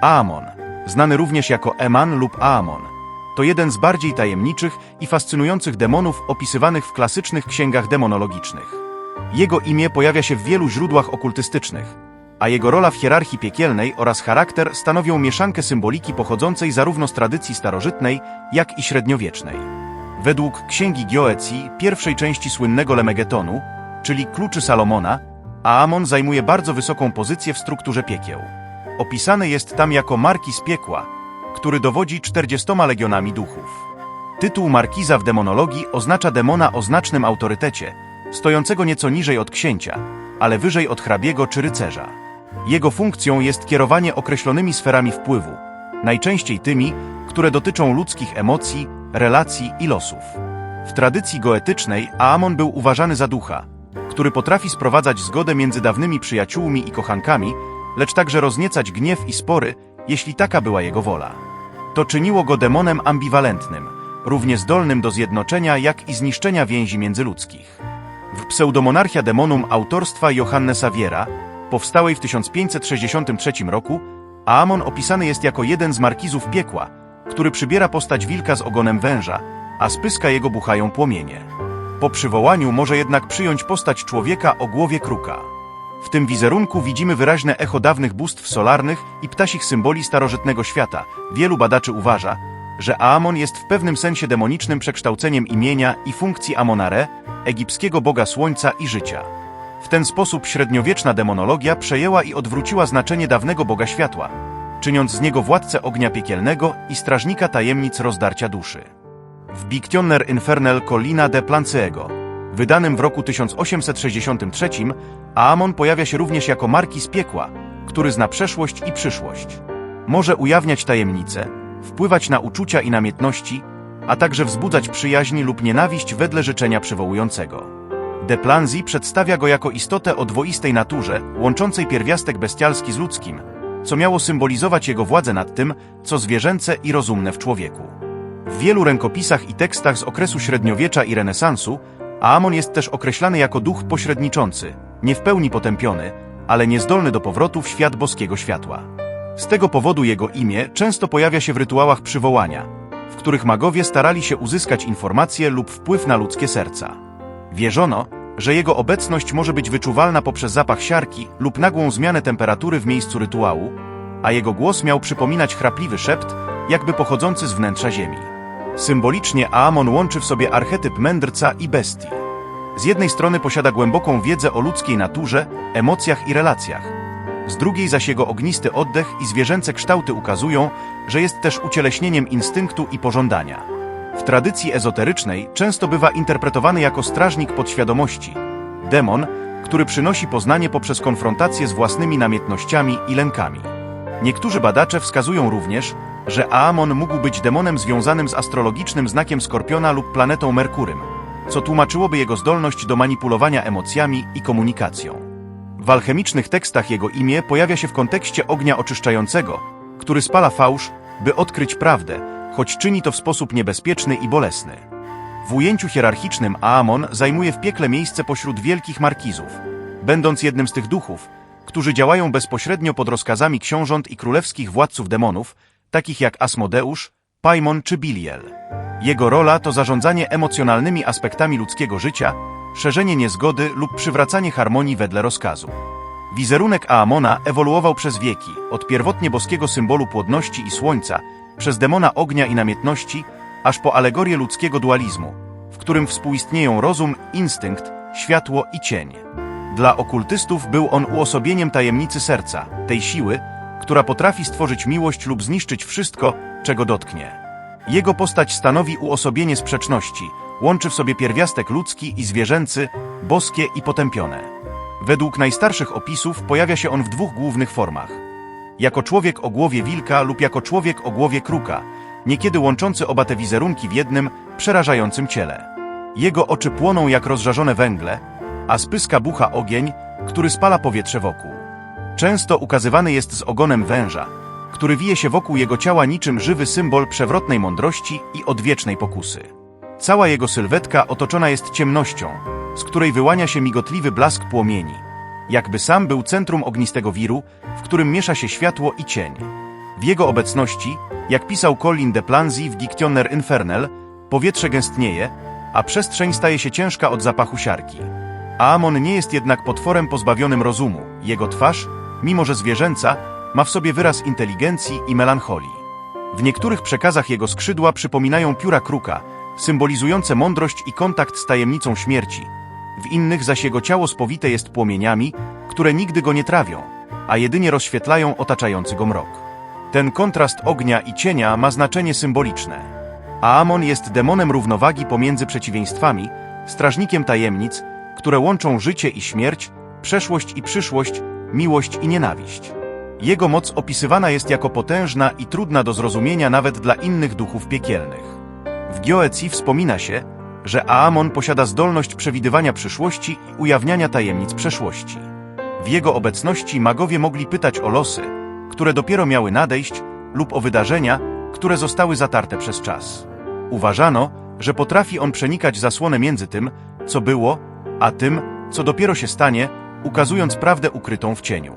Aamon, znany również jako Eman lub Aamon, to jeden z bardziej tajemniczych i fascynujących demonów opisywanych w klasycznych księgach demonologicznych. Jego imię pojawia się w wielu źródłach okultystycznych, a jego rola w hierarchii piekielnej oraz charakter stanowią mieszankę symboliki pochodzącej zarówno z tradycji starożytnej, jak i średniowiecznej. Według księgi Gioecji, pierwszej części słynnego Lemegetonu, czyli Kluczy Salomona, Aamon zajmuje bardzo wysoką pozycję w strukturze piekieł. Opisany jest tam jako markiz piekła, który dowodzi 40 legionami duchów. Tytuł markiza w demonologii oznacza demona o znacznym autorytecie, stojącego nieco niżej od księcia, ale wyżej od hrabiego czy rycerza. Jego funkcją jest kierowanie określonymi sferami wpływu, najczęściej tymi, które dotyczą ludzkich emocji, relacji i losów. W tradycji goetycznej Aamon był uważany za ducha, który potrafi sprowadzać zgodę między dawnymi przyjaciółmi i kochankami, lecz także rozniecać gniew i spory, jeśli taka była jego wola. To czyniło go demonem ambiwalentnym, równie zdolnym do zjednoczenia, jak i zniszczenia więzi międzyludzkich. W Pseudomonarchia Demonum autorstwa Johannesa Wiera, powstałej w 1563 roku, Aamon opisany jest jako jeden z markizów piekła, który przybiera postać wilka z ogonem węża, a z pyska jego buchają płomienie. Po przywołaniu może jednak przyjąć postać człowieka o głowie kruka. W tym wizerunku widzimy wyraźne echo dawnych bóstw solarnych i ptasich symboli starożytnego świata. Wielu badaczy uważa, że Aamon jest w pewnym sensie demonicznym przekształceniem imienia i funkcji Amonare, egipskiego boga słońca i życia. W ten sposób średniowieczna demonologia przejęła i odwróciła znaczenie dawnego boga światła, czyniąc z niego władcę ognia piekielnego i strażnika tajemnic rozdarcia duszy. W Bictioner Infernal Collina de Planciego, wydanym w roku 1863, Aamon pojawia się również jako marki z piekła, który zna przeszłość i przyszłość. Może ujawniać tajemnice, wpływać na uczucia i namiętności, a także wzbudzać przyjaźń lub nienawiść wedle życzenia przywołującego. De Planzy przedstawia go jako istotę o dwoistej naturze, łączącej pierwiastek bestialski z ludzkim, co miało symbolizować jego władzę nad tym, co zwierzęce i rozumne w człowieku. W wielu rękopisach i tekstach z okresu średniowiecza i renesansu Aamon jest też określany jako duch pośredniczący, nie w pełni potępiony, ale niezdolny do powrotu w świat boskiego światła. Z tego powodu jego imię często pojawia się w rytuałach przywołania, w których magowie starali się uzyskać informacje lub wpływ na ludzkie serca. Wierzono, że jego obecność może być wyczuwalna poprzez zapach siarki lub nagłą zmianę temperatury w miejscu rytuału, a jego głos miał przypominać chrapliwy szept, jakby pochodzący z wnętrza ziemi. Symbolicznie Aamon łączy w sobie archetyp mędrca i bestii. Z jednej strony posiada głęboką wiedzę o ludzkiej naturze, emocjach i relacjach. Z drugiej zaś jego ognisty oddech i zwierzęce kształty ukazują, że jest też ucieleśnieniem instynktu i pożądania. W tradycji ezoterycznej często bywa interpretowany jako strażnik podświadomości, demon, który przynosi poznanie poprzez konfrontację z własnymi namiętnościami i lękami. Niektórzy badacze wskazują również, że Aamon mógł być demonem związanym z astrologicznym znakiem Skorpiona lub planetą Merkurym, co tłumaczyłoby jego zdolność do manipulowania emocjami i komunikacją. W alchemicznych tekstach jego imię pojawia się w kontekście ognia oczyszczającego, który spala fałsz, by odkryć prawdę, choć czyni to w sposób niebezpieczny i bolesny. W ujęciu hierarchicznym Aamon zajmuje w piekle miejsce pośród wielkich markizów, będąc jednym z tych duchów, którzy działają bezpośrednio pod rozkazami książąt i królewskich władców demonów, takich jak Asmodeusz, Paimon czy Biliel. Jego rola to zarządzanie emocjonalnymi aspektami ludzkiego życia, szerzenie niezgody lub przywracanie harmonii wedle rozkazu. Wizerunek Aamona ewoluował przez wieki, od pierwotnie boskiego symbolu płodności i słońca, przez demona ognia i namiętności, aż po alegorię ludzkiego dualizmu, w którym współistnieją rozum, instynkt, światło i cień. Dla okultystów był on uosobieniem tajemnicy serca, tej siły, która potrafi stworzyć miłość lub zniszczyć wszystko, czego dotknie. Jego postać stanowi uosobienie sprzeczności, łączy w sobie pierwiastek ludzki i zwierzęcy, boskie i potępione. Według najstarszych opisów pojawia się on w dwóch głównych formach. Jako człowiek o głowie wilka lub jako człowiek o głowie kruka, niekiedy łączący oba te wizerunki w jednym, przerażającym ciele. Jego oczy płoną jak rozżarzone węgle, a z pyska bucha ogień, który spala powietrze wokół. Często ukazywany jest z ogonem węża, który wije się wokół jego ciała niczym żywy symbol przewrotnej mądrości i odwiecznej pokusy. Cała jego sylwetka otoczona jest ciemnością, z której wyłania się migotliwy blask płomieni, jakby sam był centrum ognistego wiru, w którym miesza się światło i cień. W jego obecności, jak pisał Colin de Planzy w Dictionnaire Infernal, powietrze gęstnieje, a przestrzeń staje się ciężka od zapachu siarki. Aamon nie jest jednak potworem pozbawionym rozumu. Jego twarz, mimo że zwierzęca, ma w sobie wyraz inteligencji i melancholii. W niektórych przekazach jego skrzydła przypominają pióra kruka, symbolizujące mądrość i kontakt z tajemnicą śmierci. W innych zaś jego ciało spowite jest płomieniami, które nigdy go nie trawią, a jedynie rozświetlają otaczający go mrok. Ten kontrast ognia i cienia ma znaczenie symboliczne. Aamon jest demonem równowagi pomiędzy przeciwieństwami, strażnikiem tajemnic, które łączą życie i śmierć, przeszłość i przyszłość, miłość i nienawiść. Jego moc opisywana jest jako potężna i trudna do zrozumienia nawet dla innych duchów piekielnych. W Gioecji wspomina się, że Aamon posiada zdolność przewidywania przyszłości i ujawniania tajemnic przeszłości. W jego obecności magowie mogli pytać o losy, które dopiero miały nadejść, lub o wydarzenia, które zostały zatarte przez czas. Uważano, że potrafi on przenikać zasłonę między tym, co było, a tym, co dopiero się stanie, ukazując prawdę ukrytą w cieniu.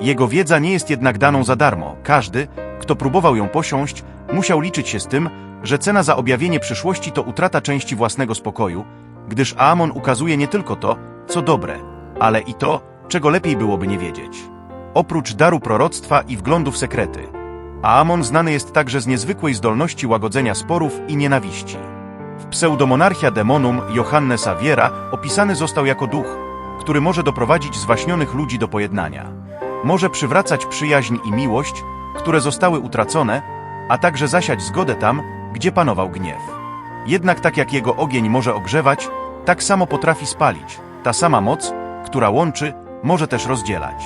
Jego wiedza nie jest jednak daną za darmo. Każdy, kto próbował ją posiąść, musiał liczyć się z tym, że cena za objawienie przyszłości to utrata części własnego spokoju, gdyż Aamon ukazuje nie tylko to, co dobre, ale i to, czego lepiej byłoby nie wiedzieć. Oprócz daru proroctwa i wglądu w sekrety, Aamon znany jest także z niezwykłej zdolności łagodzenia sporów i nienawiści. W pseudomonarchia demonum Johannesa Wiera opisany został jako duch, który może doprowadzić zwaśnionych ludzi do pojednania. Może przywracać przyjaźń i miłość, które zostały utracone, a także zasiać zgodę tam, gdzie panował gniew. Jednak tak jak jego ogień może ogrzewać, tak samo potrafi spalić. Ta sama moc, która łączy, może też rozdzielać.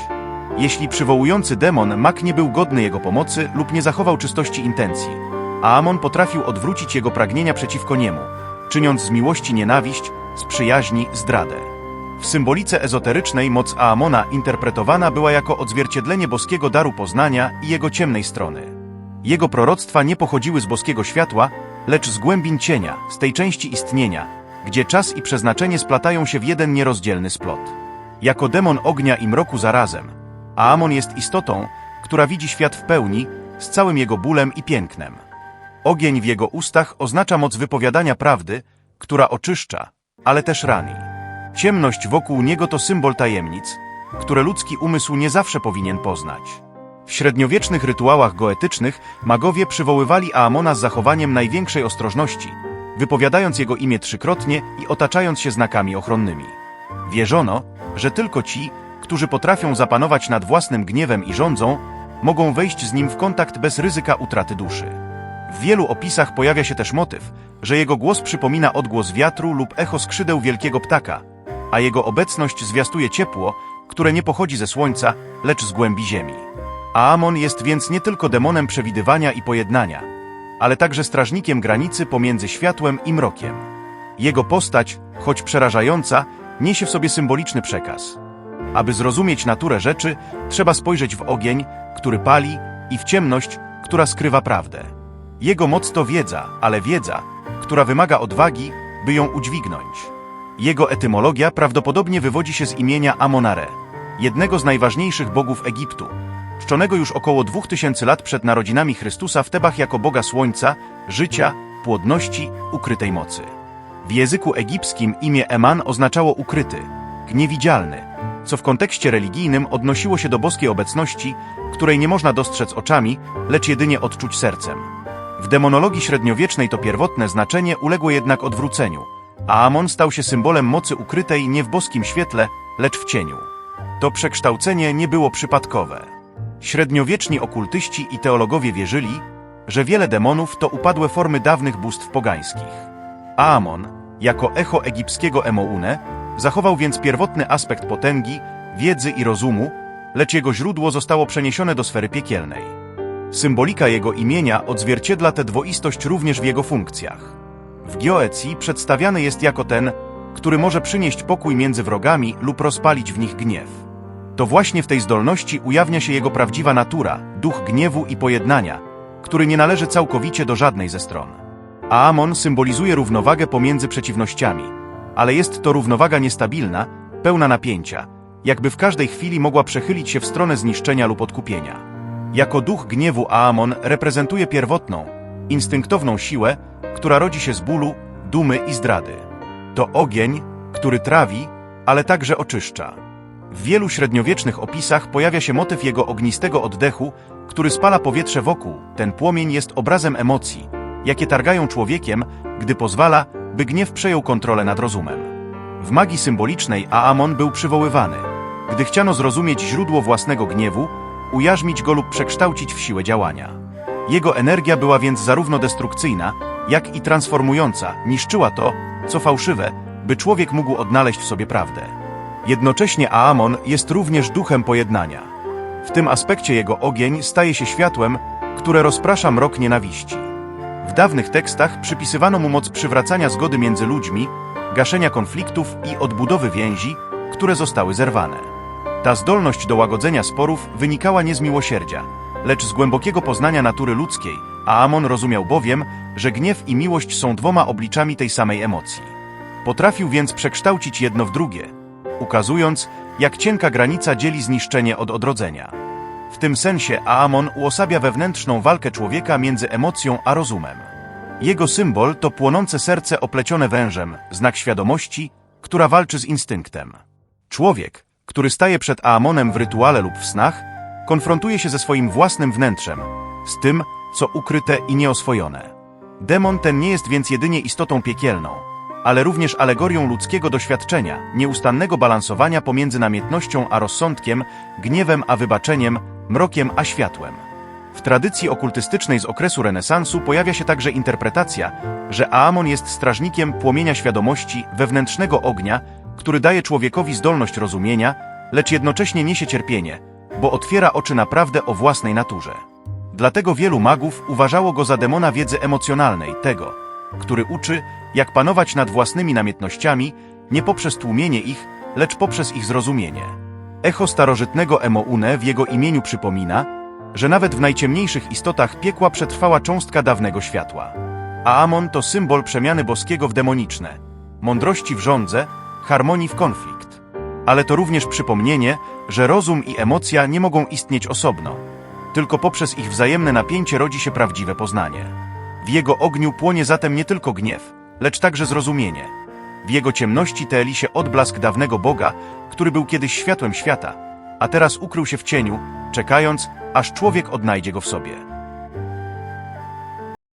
Jeśli przywołujący demon mak nie był godny jego pomocy lub nie zachował czystości intencji, Aamon potrafił odwrócić jego pragnienia przeciwko niemu, czyniąc z miłości nienawiść, z przyjaźni zdradę. W symbolice ezoterycznej moc Aamona interpretowana była jako odzwierciedlenie boskiego daru poznania i jego ciemnej strony. Jego proroctwa nie pochodziły z boskiego światła, lecz z głębin cienia, z tej części istnienia, gdzie czas i przeznaczenie splatają się w jeden nierozdzielny splot. Jako demon ognia i mroku zarazem, Aamon jest istotą, która widzi świat w pełni, z całym jego bólem i pięknem. Ogień w jego ustach oznacza moc wypowiadania prawdy, która oczyszcza, ale też rani. Ciemność wokół niego to symbol tajemnic, które ludzki umysł nie zawsze powinien poznać. W średniowiecznych rytuałach goetycznych magowie przywoływali Aamona z zachowaniem największej ostrożności, wypowiadając jego imię trzykrotnie i otaczając się znakami ochronnymi. Wierzono, że tylko ci, którzy potrafią zapanować nad własnym gniewem i rządzą, mogą wejść z nim w kontakt bez ryzyka utraty duszy. W wielu opisach pojawia się też motyw, że jego głos przypomina odgłos wiatru lub echo skrzydeł wielkiego ptaka, a jego obecność zwiastuje ciepło, które nie pochodzi ze słońca, lecz z głębi ziemi. Aamon jest więc nie tylko demonem przewidywania i pojednania, ale także strażnikiem granicy pomiędzy światłem i mrokiem. Jego postać, choć przerażająca, niesie w sobie symboliczny przekaz. Aby zrozumieć naturę rzeczy, trzeba spojrzeć w ogień, który pali, i w ciemność, która skrywa prawdę. Jego moc to wiedza, ale wiedza, która wymaga odwagi, by ją udźwignąć. Jego etymologia prawdopodobnie wywodzi się z imienia Amonare, jednego z najważniejszych bogów Egiptu, czczonego już około 2000 lat przed narodzinami Chrystusa w Tebach jako boga słońca, życia, płodności, ukrytej mocy. W języku egipskim imię Eman oznaczało ukryty, niewidzialny, co w kontekście religijnym odnosiło się do boskiej obecności, której nie można dostrzec oczami, lecz jedynie odczuć sercem. W demonologii średniowiecznej to pierwotne znaczenie uległo jednak odwróceniu, a Amon stał się symbolem mocy ukrytej nie w boskim świetle, lecz w cieniu. To przekształcenie nie było przypadkowe. Średniowieczni okultyści i teologowie wierzyli, że wiele demonów to upadłe formy dawnych bóstw pogańskich. Aamon, jako echo egipskiego Emoune, zachował więc pierwotny aspekt potęgi, wiedzy i rozumu, lecz jego źródło zostało przeniesione do sfery piekielnej. Symbolika jego imienia odzwierciedla tę dwoistość również w jego funkcjach. W Gioecji przedstawiany jest jako ten, który może przynieść pokój między wrogami lub rozpalić w nich gniew. To właśnie w tej zdolności ujawnia się jego prawdziwa natura, duch gniewu i pojednania, który nie należy całkowicie do żadnej ze stron. Aamon symbolizuje równowagę pomiędzy przeciwnościami, ale jest to równowaga niestabilna, pełna napięcia, jakby w każdej chwili mogła przechylić się w stronę zniszczenia lub odkupienia. Jako duch gniewu Aamon reprezentuje pierwotną, instynktowną siłę, która rodzi się z bólu, dumy i zdrady. To ogień, który trawi, ale także oczyszcza. W wielu średniowiecznych opisach pojawia się motyw jego ognistego oddechu, który spala powietrze wokół. Ten płomień jest obrazem emocji, jakie targają człowiekiem, gdy pozwala, by gniew przejął kontrolę nad rozumem. W magii symbolicznej Aamon był przywoływany. Gdy chciano zrozumieć źródło własnego gniewu, ujarzmić go lub przekształcić w siłę działania. Jego energia była więc zarówno destrukcyjna, jak i transformująca, niszczyła to, co fałszywe, by człowiek mógł odnaleźć w sobie prawdę. Jednocześnie Aamon jest również duchem pojednania. W tym aspekcie jego ogień staje się światłem, które rozprasza mrok nienawiści. W dawnych tekstach przypisywano mu moc przywracania zgody między ludźmi, gaszenia konfliktów i odbudowy więzi, które zostały zerwane. Ta zdolność do łagodzenia sporów wynikała nie z miłosierdzia, lecz z głębokiego poznania natury ludzkiej, a Amon rozumiał bowiem, że gniew i miłość są dwoma obliczami tej samej emocji. Potrafił więc przekształcić jedno w drugie, ukazując, jak cienka granica dzieli zniszczenie od odrodzenia. W tym sensie Aamon uosabia wewnętrzną walkę człowieka między emocją a rozumem. Jego symbol to płonące serce oplecione wężem, znak świadomości, która walczy z instynktem. Człowiek, który staje przed Aamonem w rytuale lub w snach, konfrontuje się ze swoim własnym wnętrzem, z tym, co ukryte i nieoswojone. Demon ten nie jest więc jedynie istotą piekielną, ale również alegorią ludzkiego doświadczenia, nieustannego balansowania pomiędzy namiętnością a rozsądkiem, gniewem a wybaczeniem, mrokiem a światłem. W tradycji okultystycznej z okresu renesansu pojawia się także interpretacja, że Aamon jest strażnikiem płomienia świadomości, wewnętrznego ognia, który daje człowiekowi zdolność rozumienia, lecz jednocześnie niesie cierpienie, bo otwiera oczy na prawdę o własnej naturze. Dlatego wielu magów uważało go za demona wiedzy emocjonalnej, tego, który uczy, jak panować nad własnymi namiętnościami, nie poprzez tłumienie ich, lecz poprzez ich zrozumienie. Echo starożytnego Emoune w jego imieniu przypomina, że nawet w najciemniejszych istotach piekła przetrwała cząstka dawnego światła. A Amon to symbol przemiany boskiego w demoniczne, mądrości w rządze, harmonii w konflikt. Ale to również przypomnienie, że rozum i emocja nie mogą istnieć osobno. Tylko poprzez ich wzajemne napięcie rodzi się prawdziwe poznanie. W jego ogniu płonie zatem nie tylko gniew, lecz także zrozumienie. W jego ciemności teli się odblask dawnego Boga, który był kiedyś światłem świata, a teraz ukrył się w cieniu, czekając, aż człowiek odnajdzie go w sobie.